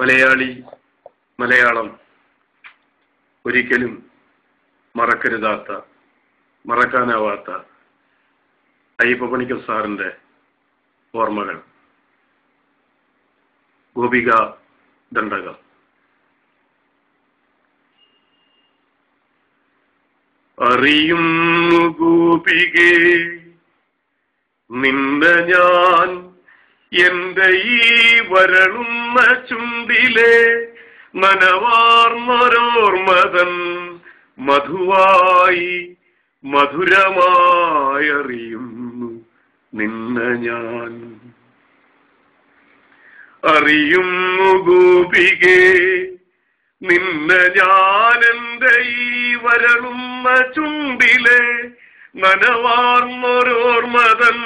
മലയാളി മലയാളം ഒരിക്കലും മറക്കരുതാത്ത മറക്കാനാവാത്ത അയ്യപ്പ പണിക്കർ സാറിന്റെ ഓർമ്മകൾ. ഗോപിക ദണ്ഡക. അറിയും ഗോപികേ നിന്റെ ഞാൻ എന്റെ ഈ വരളുന്ന ചുണ്ടിലെ നനവാർന്നൊരോർമതൻ മധുവായി മധുരമായറിയുന്നു നിന്നെ ഞാൻ. അറിയുന്നു ഗോപികേ നിന്നെ ഞാൻ എന്റെ ഈ വരളുന്ന ചുണ്ടിലെ നനവാർന്നൊരോർമ്മതൻ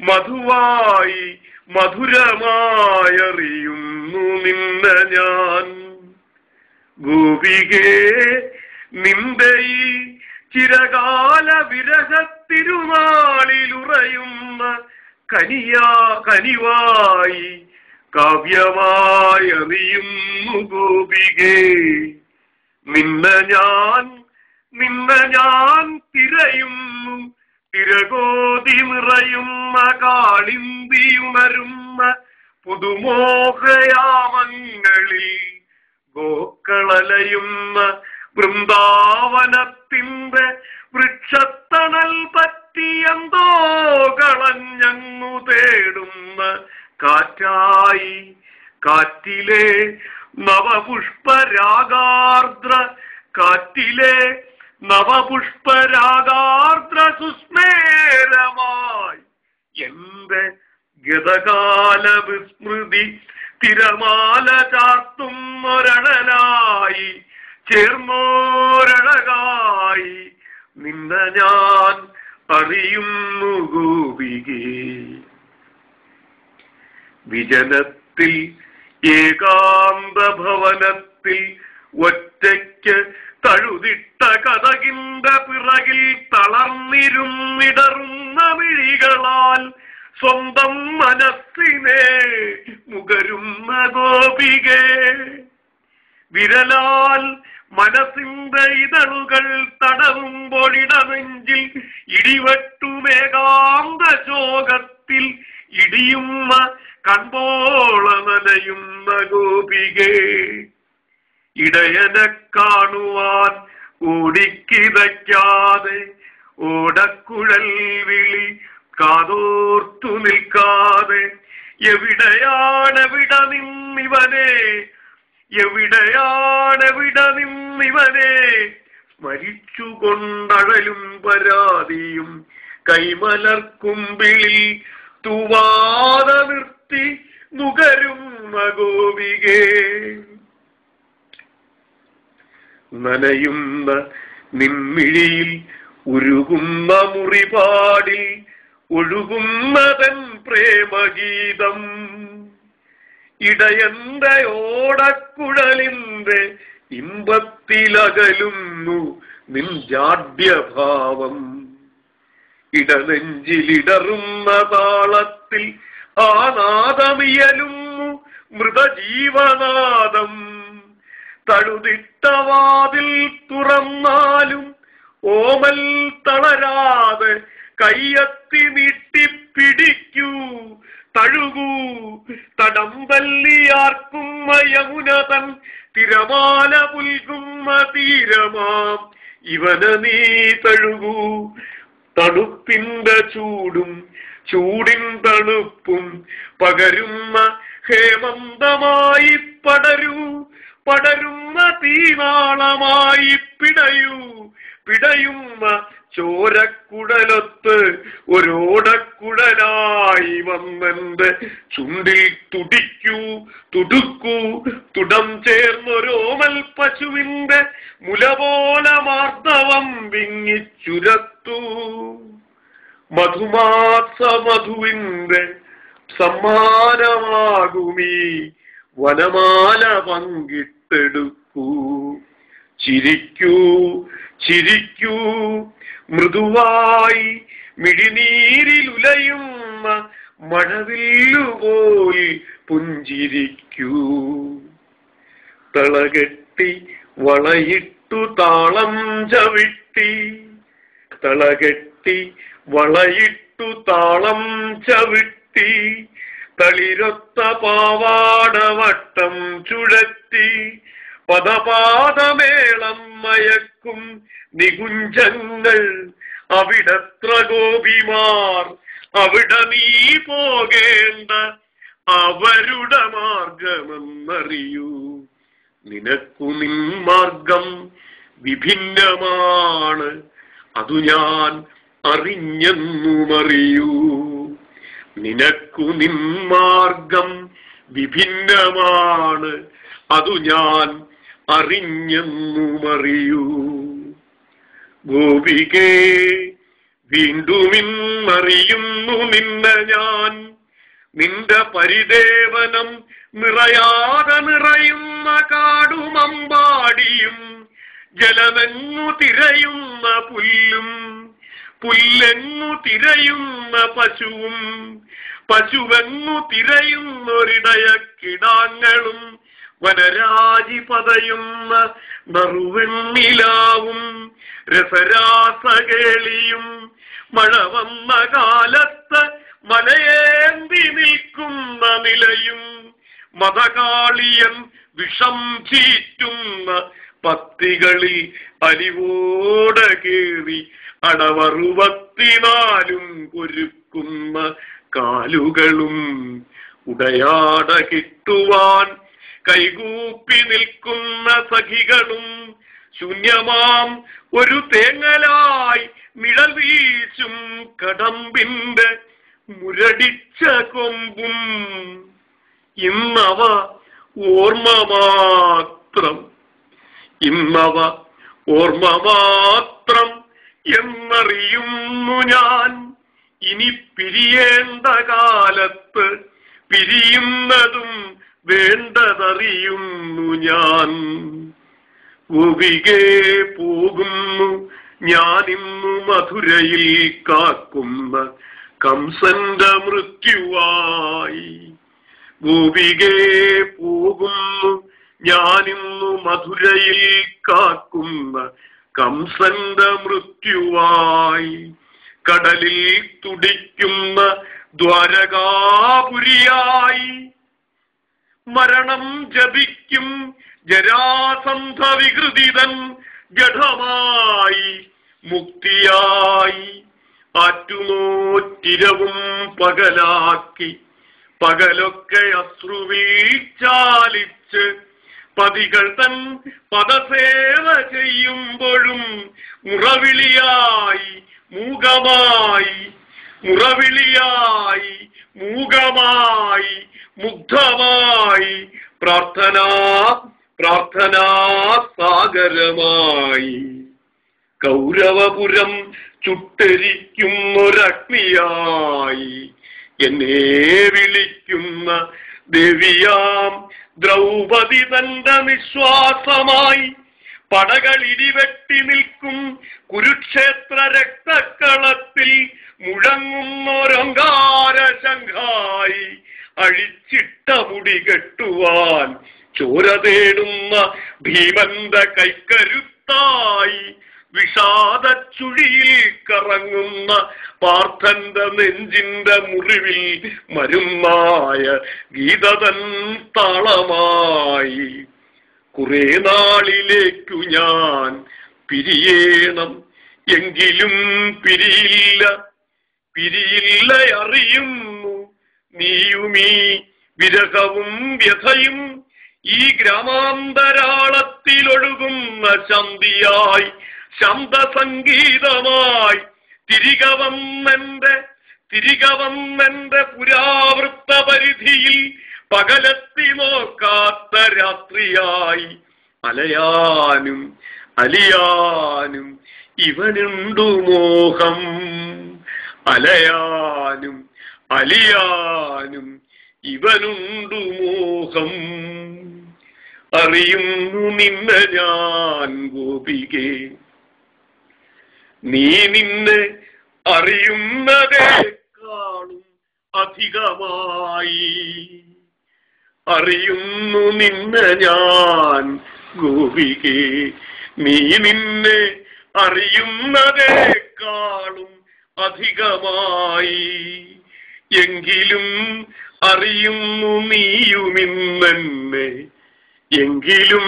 മധുവായി മധുരമായറിയുന്നു നിന്ന ഞാൻ. ഗോപികേ നിന്റെ ഈ ചിരകാല വിരഹത്തിരുനാളിലുറയുന്ന കനിയാ കനിവായി കാവ്യമായറിയുന്നു ഗോപികേ. നിന്നെ ഞാൻ നിന്ന ഞാൻ തിരയുന്നു. തിരകോതി നിറയും കാളിന്തിയുണരുന്ന പുതുമോഹയാമങ്ങളിൽ ഗോക്കളലയുന്ന വൃന്ദാവനത്തിന്റെ വൃക്ഷത്തണൽ പറ്റിയെന്തോ കളഞ്ഞങ്ങു തേടുന്ന കാറ്റായി കാറ്റിലെ നവപുഷ്പരാഗാർദ്ര കാറ്റിലെ നവപുഷ്പരാഗാർദ്ര സുസ്മേരമായി എന്റെ ഗതകാല വിസ്മൃതി തിരമാല ചാർത്തും ഒരണനായി. ചേർന്നോരണകായി നിന്നെ ഞാൻ അറിയുന്നു ഗോപികേ. വിജനത്തിൽ ഏകാന്ത ഭവനത്തിൽ ഒറ്റയ്ക്ക് തഴുതിട്ട കഥകിന്റെ പിറകിൽ തളർന്നിരുന്നിടറുന്ന മിഴികളാൽ സ്വന്തം മനസ്സിനെ മുകരുന്ന ഗോപിക. വിരലാൽ മനസ്സിന്റെ ഇതളുകൾ തടവുമ്പോൾ ഇടനെഞ്ചിൽ ഇടിവെട്ടുമേകാന്ത ശോകത്തിൽ ഇടിയുന്ന കൺപോള നനയുന്ന ഗോപികേ. ഇടയനെ കാണുവാൻ ഓടിക്കിതയ്ക്കാതെ ഓടക്കുഴൽ വിളി കാതോർത്തു നിൽക്കാതെ എവിടെയാണെവിട നിന്നിവനെ? എവിടെയാണെവിട നിന്നിവനെ? സ്മരിച്ചുകൊണ്ടഴലും പരാതിയും കൈമലർക്കുമ്പിളിൽ തുവാത നിർത്തി നുകരും ഗോപികേ നനയുന്ന നിമ്മിഴിയിൽ ഉരുകുന്ന മുറിപാടിൽ ഒഴുകുന്നതൻ പ്രേമഗീതം. ഇടയന്റെ ഓടക്കുഴലിന്റെ ഇമ്പത്തിലകലുന്നു നിൻ ജാഡ്യഭാവം ഇടനെഞ്ചിലിടറുന്ന താളത്തിൽ ആ നാദമിയലുന്നു മൃതജീവനാദം തഴുതിട്ടവാതിൽ തുറന്നാലും ഓമൽ തളരാതെ കയ്യത്തി നീട്ടിപ്പിടിക്കൂ. തഴുകൂ. തടം തല്ലിയാർക്കുന്ന യമുനതൻ തിരമാല പുൽകുന്ന തീരമാം. ഇവന നീ തഴുകൂ. തണുപ്പിന്റെ ചൂടും ചൂടിൻ തണുപ്പും പകരുന്ന ഹേമന്തമായി പടരൂ. പടരുന്ന തീനാളമായി പിടയൂ. പിടയുന്ന ചോരക്കുടലൊത്ത് ഒരോടക്കുടലായി വന്നെന്റെ ചുണ്ടിൽ തുടിക്കൂ തുടുക്കൂ. തുടം ചേർന്നൊരോമൽ പശുവിന്റെ മുല മാർദ്ദവം വിങ്ങിച്ചുരത്തു മധുമാസ മധുവിന്റെ സമ്മാനമാകുമീ വനമാല പങ്കിട്ടെടുക്കൂ. ചിരിക്കൂ ചിരിക്കൂ. മൃദുവായി മിടിനീരിലുലയുന്ന മഴവില്ലുപോയി പുഞ്ചിരിക്കൂ. തളകെട്ടി വളയിട്ടു താളം ചവിട്ടി. തളകെട്ടി വളയിട്ടു താളം ചവിട്ടി. തളിരൊത്ത പാവാടവട്ടം ചുഴത്തി പദപാദമേളം മയക്കും നികുഞ്ചങ്ങൾ. അവിടത്ര ഗോപിമാർ അവിടെ നീ പോകേണ്ട അവരുടെ മാർഗമെന്നറിയൂ. നിനക്കു നിൻ മാർഗം വിഭിന്നമാണ് അതു ഞാൻ അറിഞ്ഞെന്നുമറിയൂ. നിനക്കു നിന്മാർഗം മാർഗം വിഭിന്നമാണ്. അതു ഞാൻ അറിഞ്ഞെന്നുമറിയൂ. ഗോപികേ വീണ്ടും ഇന്നറിയുന്നു നിന്നെ ഞാൻ. നിന്റെ പരിദേവനം നിറയാതെ നിറയുന്ന കാടുമമ്പാടിയും ജലമെന്നു തിരയുന്ന പുല്ലും പുല്ലെങ്ങു തിരയുന്ന പശുവും പശുവെന്നു തിരയുന്നൊരിടയ കിടാങ്ങളും വനരാജി പതയുന്ന നറുവെണ്ണിലാവും. രസരാസകേളിയും മഴ വന്ന കാലത്ത് മലയേന്തി നിൽക്കുന്ന നിലയും മതകാളിയൻ വിഷം ചീറ്റുന്ന പത്തികളിൽ അലിവോടെ കേറി അടവറുപത്തിനാലും കൊരുക്കുന്ന കാലുകളും ഉടയാട കിട്ടുവാൻ കൈകൂപ്പി നിൽക്കുന്ന സഖികളും ശൂന്യമാം ഒരു തേങ്ങലായി നിഴൽ വീശും കടമ്പിന്റെ മുരടിച്ച കൊമ്പും. ഇന്നവ ഓർമ്മ മാത്രം ഇന്നവ ഓർമ്മ മാത്രം എന്നറിയുന്നു ഞാൻ. ഇനി പിരിയേണ്ട കാലത്ത് പിരിയുന്നതും വേണ്ടതറിയുന്നു ഞാൻ. ഒവികെ പോകുന്നു ഞാനിന്നു മധുരയിൽ കാക്കുന്ന കംസന്റെ മൃത്യുവായി. ഗോപികെ പോകുന്നു ഞാനിന്നു മധുരയിൽ കാക്കുന്ന കംസന്റെ മൃത്യുവായി കടലിൽ തുടിക്കുന്ന ദ്വാരകാപുരിയായി. മരണം ജപിക്കും ജരാസന്ധ വികൃതിതൻ ജഡമായി മുക്തിയായി ആറ്റുനോറ്റിരവും പകലാക്കി പകലൊക്കെ അശ്രുവീച്ചാലിച്ച് പതികൾ തൻ പദസേവ ചെയ്യുമ്പോഴും മുറവിളിയായി മൂകമായി മുറവിളിയായി മൂകമായി മുഗ്ധമായി പ്രാർത്ഥന പ്രാർത്ഥന സാഗരമായി. കൗരവപുരം ചുട്ടരിക്കുന്നൊരഗ്നിയായി എന്നെ വിളിക്കുന്ന ദേവിയാം ദ്രൗപദി തന്റെ നിശ്വാസമായി പടകൾ ഇടിവെട്ടി നിൽക്കും കുരുക്ഷേത്ര രക്തക്കളത്തിൽ മുഴങ്ങുന്നൊരങ്കാര ശംഖായി അഴിച്ചിട്ട മുടി കെട്ടുവാൻ ചോര തേടുന്ന ഭീമന്റെ കൈക്കരുത്തായി വിഷാദച്ചുഴിയിൽ കറങ്ങുന്ന പാർത്ഥന്റെ നെഞ്ചിന്റെ മുറിവിൽ മരുന്നായ ഗീതതൻ താളമായി. കുറെ നാളിലേക്കു ഞാൻ പിരിയേണം. എങ്കിലും പിരിയില്ല. പിരിയില്ല അറിയുന്നു. നീയുമീ വിരഹവും വ്യഥയും ഈ ഗ്രാമാന്തരാളത്തിലൊഴുകുന്ന ശാന്തിയായി ശബ്ദസംഗീതമായി തിരികെ വന്നെന്റെ തിരികെ വന്നെന്റെ പുരാവൃത്ത പരിധിയിൽ പകലത്തി നോക്കാത്ത രാത്രിയായി. അലയാനും അലിയാനും ഇവനുണ്ടു മോഹം. അലയാനും അലിയാനും ഇവനുണ്ടു മോഹം. അറിയുന്നു നിന്നെ ഞാൻ ഗോപികേ. നീ നിന്നെ അറിയുന്നതേക്കാളും അധികമായി. അറിയുന്നു നിന്നെ ഞാൻ ഗോപികെ. നീ നിന്നെ അറിയുന്നതേക്കാളും അധികമായി. എങ്കിലും അറിയുന്നു നീയുമിന്നെ എങ്കിലും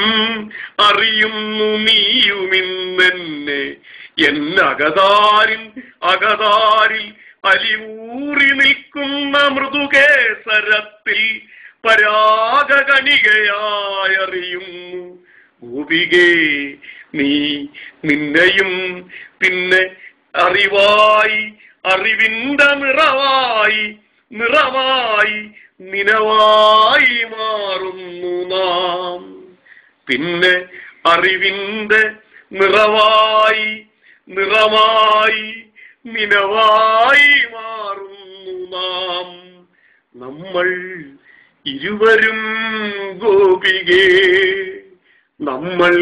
അറിയുന്നു നീയുമിന്നെന്നെ എന്നകതാരിൽ അകതാരിൽ അലിവൂറി നിൽക്കുന്ന മൃദുകേസരത്തിൽ പരാഗകണികയായറിയുന്നു. ഗോപികേ നീ നിന്നെയും പിന്നെ അറിവായി അറിവിന്റെ നിറവായി നിറവായി നിലവായി മാറുന്നു നാം. പിന്നെ അറിവിന്റെ നിറവായി നിറമായി നിനവായി മാറുന്നു നാം. നമ്മൾ ഇരുവരും ഗോപികേ. നമ്മൾ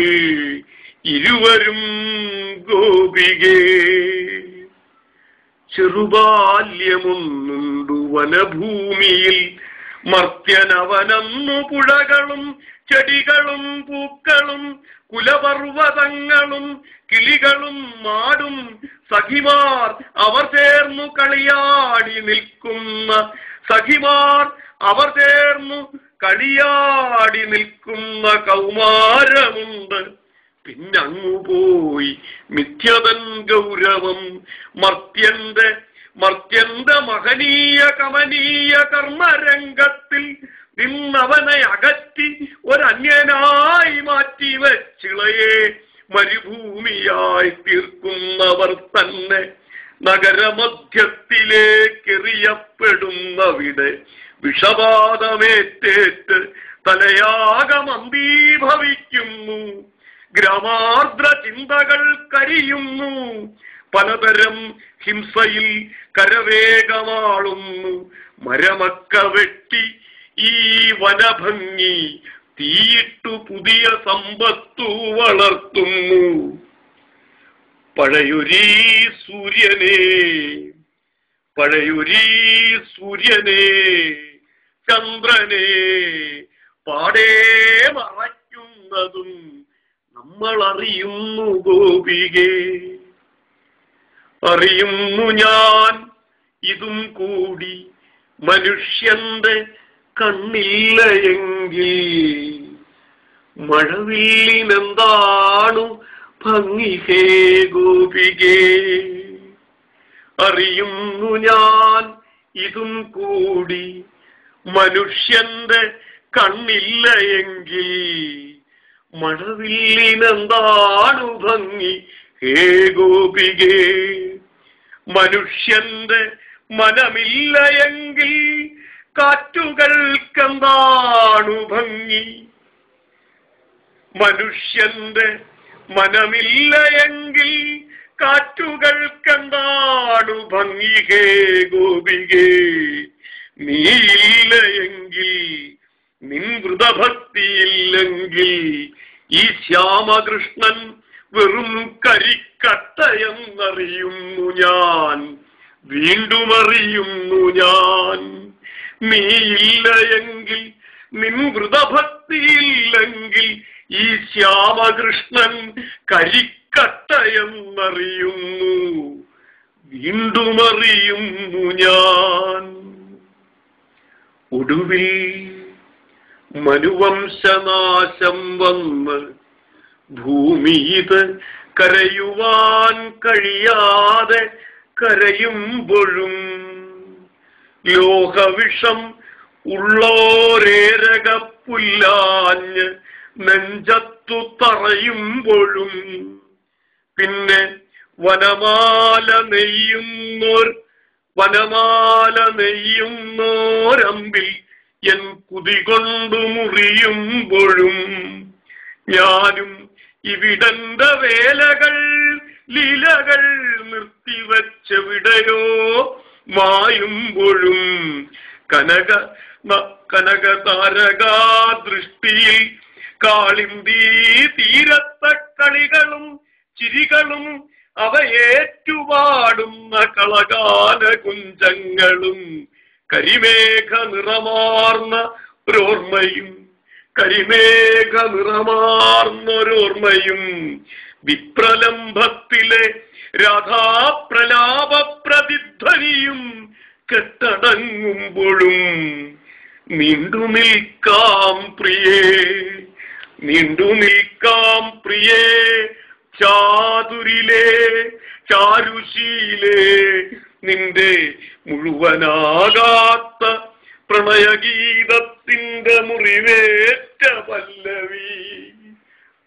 ഇരുവരും ഗോപികേ. ചെറുബാല്യമൊന്നുണ്ടു വനഭൂമിയിൽ മർത്യനവനന്നു പുഴകളും ചെടികളും പൂക്കളും കുലപർവതങ്ങളും കിളികളും മാടും സഖിമാർ അവർ ചേർന്നു കളിയാടി നിൽക്കുന്ന സഖിമാർ അവർ ചേർന്നു കളിയാടി നിൽക്കുന്ന കൗമാരമുണ്ട്. പിന്നങ്ങു പോയി മിഥ്യതൻ ഗൗരവം മർത്യന്റെ മർത്യന്റെ മഹനീയ കമനീയ കർമ്മരംഗത്തിൽ നിന്നവനെ അകറ്റി ഒരന്യനായി മാറ്റി വെച്ചിളയെ മരുഭൂമിയായി തീർക്കുന്നവർ തന്നെ നഗരമധ്യത്തിലേക്കെറിയപ്പെടുന്നവിടെ വിഷപാതമേറ്റേറ്റ് തലയാകമമ്പീഭവിക്കുന്നു ഗ്രാമാർദ്ര ചിന്തകൾ കരിയുന്നു. പലതരം ഹിംസയിൽ കരവേഗമാളുന്നു. മരമക്ക വെട്ടി ഈ വനഭംഗി തീയിട്ടു പുതിയ സമ്പത്തു വളർത്തുന്നു. പഴയൊരീ സൂര്യനെ പഴയൊരീ സൂര്യനെ ചന്ദ്രനെ പാടേ മറയ്ക്കുന്നതും നമ്മൾ അറിയുന്നു ഗോപികേ. അറിയുന്നു ഞാൻ. ഇതും കൂടി മനുഷ്യന്റെ കണ്ണില്ല എങ്കിൽ മഴവില്ലിനെന്താണു ഭംഗി ഹേ ഗോപികേ? അറിയുന്നു ഞാൻ. ഇതും കൂടി മനുഷ്യന്റെ കണ്ണില്ല എങ്കിൽ മഴവില്ലിനെന്താണു ഭംഗി ഹേ ഗോപികേ? മനുഷ്യന്റെ മനമില്ല എങ്കിൽ കാറ്റുകൾക്കെന്താണു ഭംഗി? മനുഷ്യന്റെ മനമില്ല എങ്കിൽ കാറ്റുകൾക്കെന്താണു ഭംഗി? ഹേ ഗോപികേ നീയില്ല എങ്കിൽ നിൻ വൃതഭക്തിയില്ലെങ്കിൽ ഈ ശ്യാമകൃഷ്ണൻ വെറും കരിക്കട്ടയെന്നറിയുന്നു ഞാൻ. വീണ്ടും അറിയുന്നു ഞാൻ. നീയില്ല എങ്കിൽ നിൻ വൃതഭക്തിയില്ലെങ്കിൽ ഈ ശ്യാമകൃഷ്ണൻ കരിക്കട്ടയെന്നറിയുന്നു. വീണ്ടും അറിയുന്നു ഞാൻ. ഒടുവിൽ മനുവംശനാശം വന്ന് ഭൂമി ഇത് കരയുവാൻ കഴിയാതെ കരയുമ്പോഴും ലോഹവിഷം ഉള്ളോരേരകപ്പുല്ലാഞ്ഞ് നെഞ്ചത്തു തറയുമ്പോഴും പിന്നെ വനമാല നെയ്യുന്നോർ വനമാല നെയ്യുന്നോരമ്പിൽ എൻ കുതികൊണ്ടു മുറിയുമ്പോഴും ഞാനും ഇവിടന്റെ വേലകൾ ലീലകൾ നിർത്തിവച്ചവിടയോ മായുമ്പോഴും കനക കനകതാരകാ കനക താരകാ ദൃഷ്ടിയിൽ കാളിന്തി തീരത്ത കളികളും ചിരികളും അവയേറ്റുപാടുന്ന കളകാല കുഞ്ചങ്ങളും കരിമേഘ നിറമാർന്ന ഒരോർമ്മയും കരിമേഘ നിറമാർന്നൊരോർമ്മയും വിപ്രലംഭത്തിലെ രാധാപ്രലാപ പ്രതിധ്വനിയും കെട്ടടങ്ങുമ്പോഴും നീണ്ടു നിൽക്കാം പ്രിയേ നീണ്ടു നിൽക്കാം പ്രിയേ ചാതുരിലേ ചാരുശീലേ നിന്റെ മുഴുവനാകാത്ത പ്രണയഗീതത്തിന്റെ മുറിവേറ്റ പല്ലവി.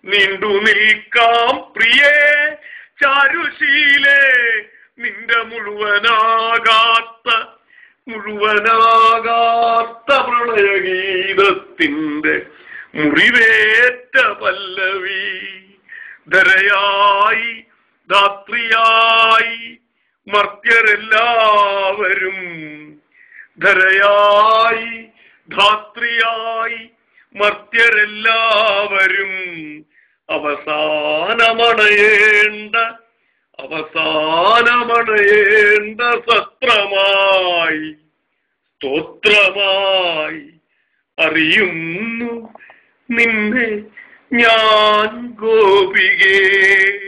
നീണ്ടു നിൽക്കാം പ്രിയേ ചാരുശീലേ. നിന്റെ മുഴുവനാകാത്ത മുഴുവനാകാത്ത പ്രണയഗീതത്തിന്റെ മുറിവേറ്റ പല്ലവി. ധരയായി ധാത്രിയായി മർത്യരെല്ലാവരും ധരയായി ധാത്രിയായി മർത്യരെല്ലാവരും അവസാനമണയേണ്ട അവസാനമണയേണ്ട സത്രമായി സ്തോത്രമായി അറിയുന്നു നിന്നെ ഞാൻ ഗോപികേ.